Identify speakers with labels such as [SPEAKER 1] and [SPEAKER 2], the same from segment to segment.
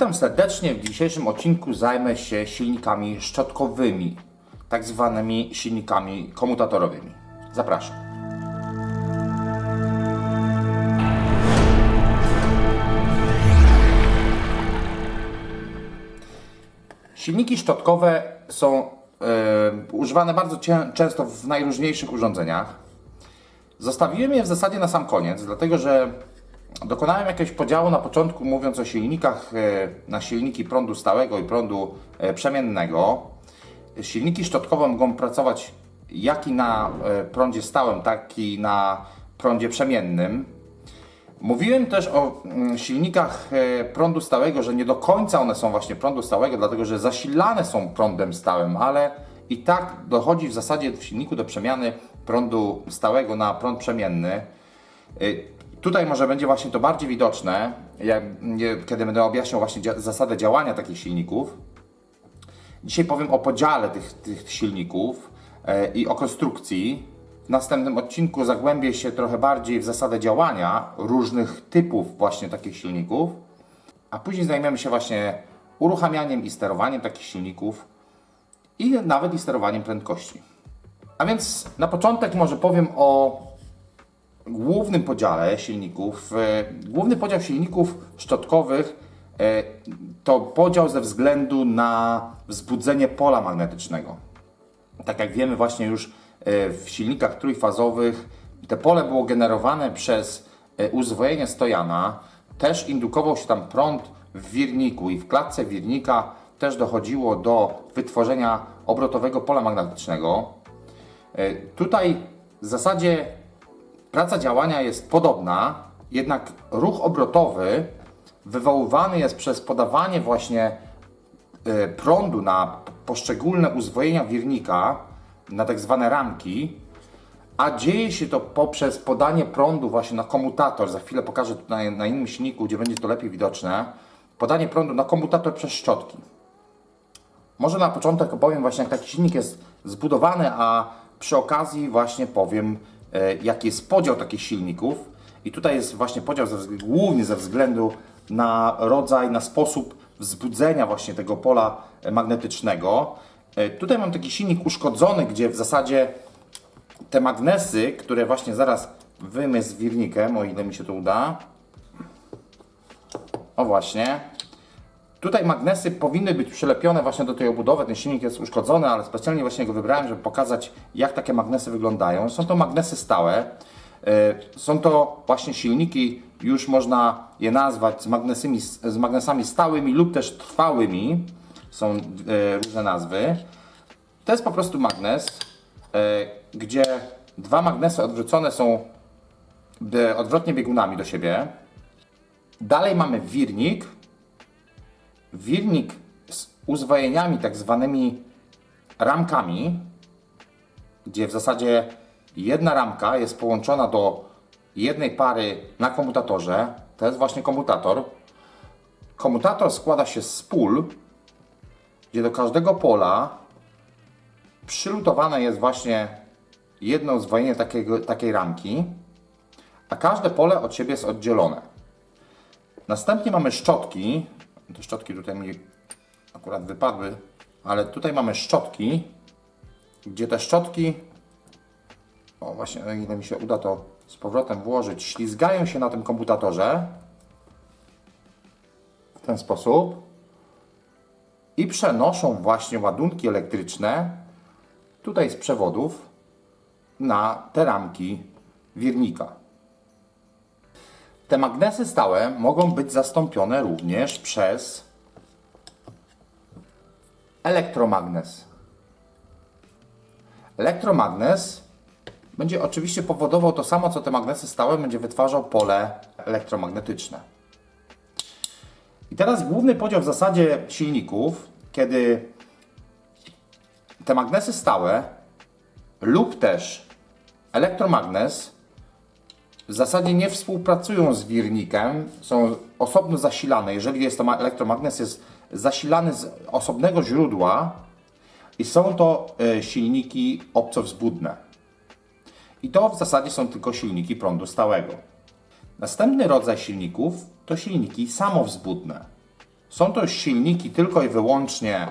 [SPEAKER 1] Witam serdecznie. W dzisiejszym odcinku zajmę się silnikami szczotkowymi, tak zwanymi silnikami komutatorowymi. Zapraszam. Silniki szczotkowe są e, używane bardzo często w najróżniejszych urządzeniach. Zostawiłem je w zasadzie na sam koniec, dlatego że dokonałem jakiegoś podziału na początku, mówiąc o silnikach e, na silniki prądu stałego i prądu e, przemiennego. Silniki szczotkowe mogą pracować jak i na e, prądzie stałym, tak i na prądzie przemiennym. Mówiłem też o mm, silnikach prądu stałego, że nie do końca one są właśnie prądu stałego, dlatego że zasilane są prądem stałym, ale i tak dochodzi w zasadzie w silniku do przemiany prądu stałego na prąd przemienny. Tutaj może będzie właśnie to bardziej widoczne, jak, kiedy będę objaśniał właśnie dzia- zasadę działania takich silników. Dzisiaj powiem o podziale tych, tych silników e, i o konstrukcji. W następnym odcinku zagłębię się trochę bardziej w zasadę działania różnych typów właśnie takich silników, a później zajmiemy się właśnie uruchamianiem i sterowaniem takich silników i nawet i sterowaniem prędkości. A więc na początek może powiem o głównym podziale silników. E, Główny podział silników szczotkowych e, to podział ze względu na wzbudzenie pola magnetycznego. Tak jak wiemy właśnie już e, w silnikach trójfazowych te pole było generowane przez uzwojenie stojana. Też indukował się tam prąd w wirniku i w klatce wirnika też dochodziło do wytworzenia obrotowego pola magnetycznego. Tutaj w zasadzie praca działania jest podobna, jednak ruch obrotowy wywoływany jest przez podawanie właśnie e, prądu na poszczególne uzwojenia wirnika, na tak zwane ramki, a dzieje się to poprzez podanie prądu właśnie na komutator. Za chwilę pokażę tutaj na innym silniku, gdzie będzie to lepiej widoczne. Podanie prądu na komutator przez szczotki. Może na początek opowiem właśnie jak taki silnik jest zbudowany, a przy okazji właśnie powiem jaki jest podział takich silników. I tutaj jest właśnie podział ze, wzg- głównie ze względu na rodzaj, na sposób wzbudzenia właśnie tego pola e, magnetycznego. E, Tutaj mam taki silnik uszkodzony, gdzie w zasadzie te magnesy, które właśnie zaraz wyjmę z wirnikiem, o ile mi się to uda. O właśnie. Tutaj magnesy powinny być przylepione właśnie do tej obudowy. Ten silnik jest uszkodzony, ale specjalnie właśnie go wybrałem, żeby pokazać, jak takie magnesy wyglądają. Są to magnesy stałe. E, Są to właśnie silniki, już można je nazwać z, magnesami, z magnesami stałymi lub też trwałymi. Są e, różne nazwy. To jest po prostu magnes, e, gdzie dwa magnesy odwrócone są odwrotnie biegunami do siebie. Dalej mamy wirnik, wirnik z uzwojeniami, tak zwanymi ramkami, gdzie w zasadzie jedna ramka jest połączona do jednej pary na komutatorze. To jest właśnie komutator. Komutator składa się z pól, gdzie do każdego pola przylutowane jest właśnie jedno uzwojenie takiego, takiej ramki, a każde pole od siebie jest oddzielone. Następnie mamy szczotki. Te szczotki tutaj mi akurat wypadły, ale tutaj mamy szczotki, gdzie te szczotki, o właśnie, o ile mi się uda to z powrotem włożyć, ślizgają się na tym komutatorze w ten sposób i przenoszą właśnie ładunki elektryczne tutaj z przewodów na te ramki wirnika. Te magnesy stałe mogą być zastąpione również przez elektromagnes. Elektromagnes będzie oczywiście powodował to samo, co te magnesy stałe, będzie wytwarzał pole elektromagnetyczne. I teraz główny podział w zasadzie silników, kiedy te magnesy stałe lub też elektromagnes w zasadzie nie współpracują z wirnikiem, są osobno zasilane. Jeżeli jest to ma- elektromagnes, jest zasilany z osobnego źródła i są to e, silniki obcowzbudne. I to w zasadzie są tylko silniki prądu stałego. Następny rodzaj silników to silniki samowzbudne. Są to silniki tylko i wyłącznie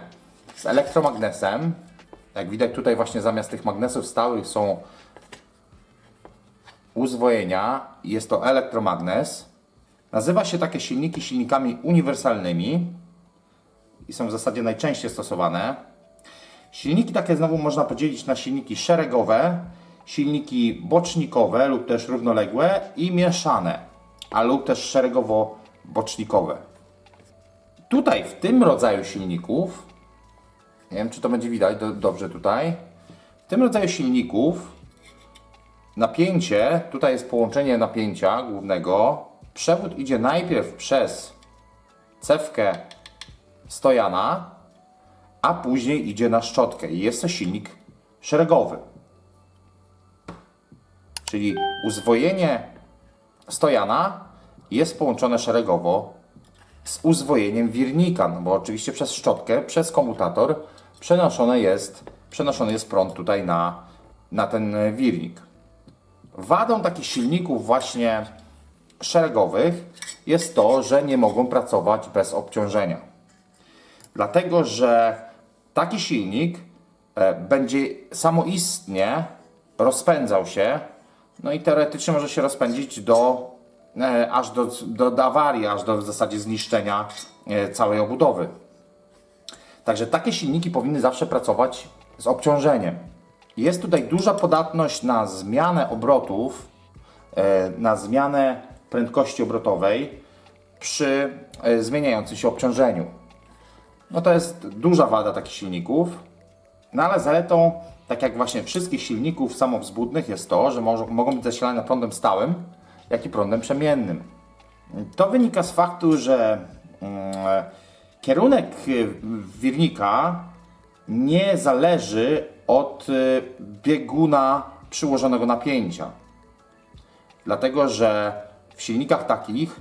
[SPEAKER 1] z elektromagnesem. Jak widać tutaj właśnie zamiast tych magnesów stałych są uzwojenia. Jest to elektromagnes. Nazywa się takie silniki silnikami uniwersalnymi i są w zasadzie najczęściej stosowane. Silniki takie znowu można podzielić na silniki szeregowe, silniki bocznikowe lub też równoległe i mieszane, a lub też szeregowo-bocznikowe. Tutaj w tym rodzaju silników, nie wiem czy to będzie widać do, dobrze tutaj, w tym rodzaju silników napięcie, tutaj jest połączenie napięcia głównego, przewód idzie najpierw przez cewkę stojana, a później idzie na szczotkę i jest to silnik szeregowy. Czyli uzwojenie stojana jest połączone szeregowo z uzwojeniem wirnika, no bo oczywiście przez szczotkę, przez komutator przenoszony jest, przenoszony jest prąd tutaj na, na ten wirnik. Wadą takich silników właśnie szeregowych jest to, że nie mogą pracować bez obciążenia. Dlatego, że taki silnik e, będzie samoistnie rozpędzał się, no i teoretycznie może się rozpędzić do, e, aż do, do, do awarii, aż do w zasadzie zniszczenia e, całej obudowy. Także takie silniki powinny zawsze pracować z obciążeniem. Jest tutaj duża podatność na zmianę obrotów, e, na zmianę prędkości obrotowej przy e, zmieniającym się obciążeniu. No to jest duża wada takich silników, no ale zaletą, tak jak właśnie wszystkich silników samowzbudnych jest to, że mogą być zasilane prądem stałym, jak i prądem przemiennym. To wynika z faktu, że mm, kierunek y, wirnika nie zależy od y, bieguna przyłożonego napięcia. Dlatego, że w silnikach takich,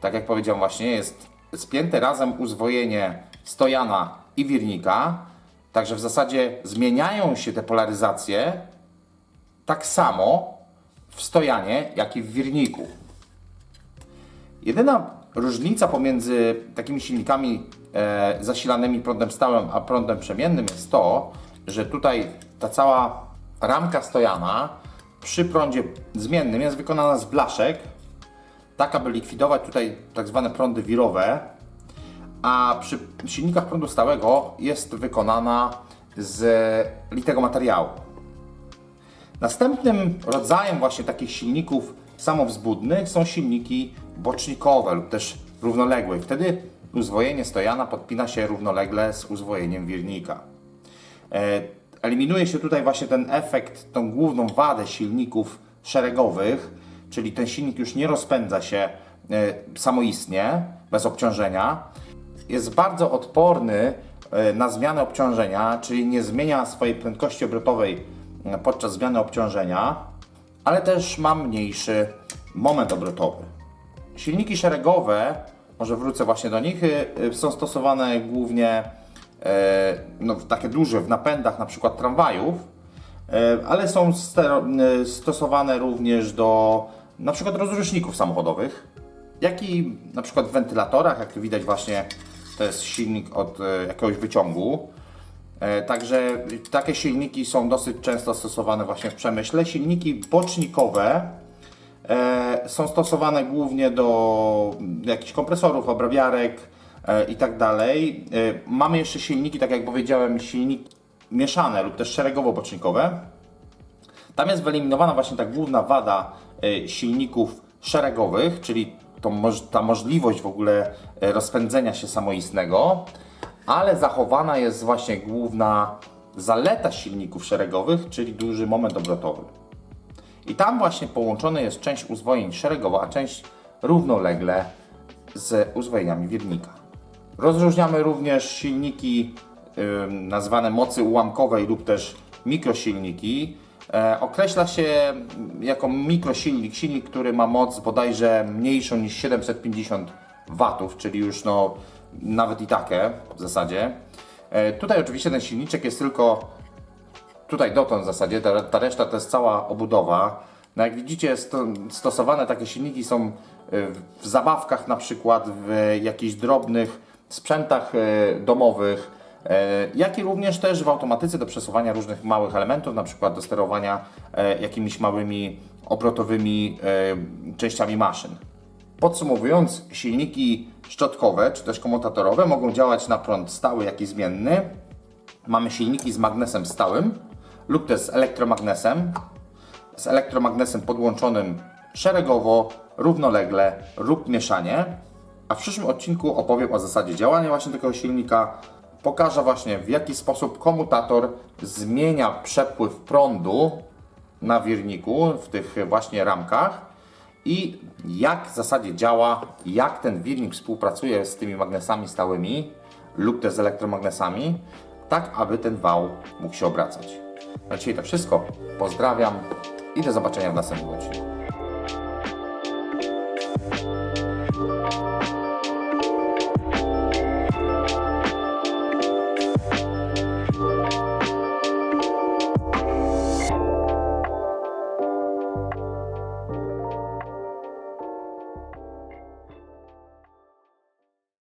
[SPEAKER 1] tak jak powiedziałem właśnie, jest spięte razem uzwojenie stojana i wirnika, także w zasadzie zmieniają się te polaryzacje tak samo w stojanie, jak i w wirniku. Jedyna różnica pomiędzy takimi silnikami e, zasilanymi prądem stałym a prądem przemiennym jest to, że tutaj ta cała ramka stojana przy prądzie zmiennym jest wykonana z blaszek, tak aby likwidować tutaj tak zwane prądy wirowe, a przy silnikach prądu stałego jest wykonana z litego materiału. Następnym rodzajem właśnie takich silników samowzbudnych są silniki bocznikowe lub też równoległe. Wtedy uzwojenie stojana podpina się równolegle z uzwojeniem wirnika. E, Eliminuje się tutaj właśnie ten efekt, tą główną wadę silników szeregowych, czyli ten silnik już nie rozpędza się e, samoistnie, bez obciążenia. Jest bardzo odporny e, na zmianę obciążenia, czyli nie zmienia swojej prędkości obrotowej podczas zmiany obciążenia, ale też ma mniejszy moment obrotowy. Silniki szeregowe, może wrócę właśnie do nich, są stosowane głównie no, takie duże w napędach na przykład tramwajów, e, ale są y, stosowane również do na przykład rozruszników samochodowych, jak i na przykład w wentylatorach, jak widać właśnie to jest silnik od e, jakiegoś wyciągu. E, Także takie silniki są dosyć często stosowane właśnie w przemyśle. Silniki bocznikowe e, są stosowane głównie do jakichś kompresorów, obrabiarek e, i tak dalej. E, Mamy jeszcze silniki, tak jak powiedziałem, silniki mieszane lub też szeregowo-bocznikowe. Tam jest wyeliminowana właśnie ta główna wada e, silników szeregowych, czyli to ta możliwość w ogóle e, rozpędzenia się samoistnego, ale zachowana jest właśnie główna zaleta silników szeregowych, czyli duży moment obrotowy. I tam właśnie połączona jest część uzwojeń szeregowa, a część równolegle z uzwojeniami wirnika. Rozróżniamy również silniki nazwane mocy ułamkowej lub też mikrosilniki. E, określa się jako mikrosilnik, silnik, który ma moc bodajże mniejszą niż 750 W, czyli już no, nawet i takie w zasadzie. E, tutaj oczywiście ten silniczek jest tylko tutaj dotąd w zasadzie, ta, ta reszta to jest cała obudowa. No jak widzicie, sto, stosowane takie silniki są y, w zabawkach na przykład, w jakichś drobnych sprzętach e, domowych, e, jak i również też w automatyce do przesuwania różnych małych elementów, na przykład do sterowania e, jakimiś małymi obrotowymi częściami maszyn. Podsumowując, silniki szczotkowe czy też komutatorowe mogą działać na prąd stały, jak i zmienny. Mamy silniki z magnesem stałym lub też z elektromagnesem. Z elektromagnesem podłączonym szeregowo, równolegle lub mieszanie. A w przyszłym odcinku opowiem o zasadzie działania właśnie tego silnika. Pokażę właśnie w jaki sposób komutator zmienia przepływ prądu na wirniku w tych właśnie ramkach i jak w zasadzie działa, jak ten wirnik współpracuje z tymi magnesami stałymi lub też z elektromagnesami, tak aby ten wał mógł się obracać. Na dzisiaj to wszystko. Pozdrawiam i do zobaczenia w następnym odcinku.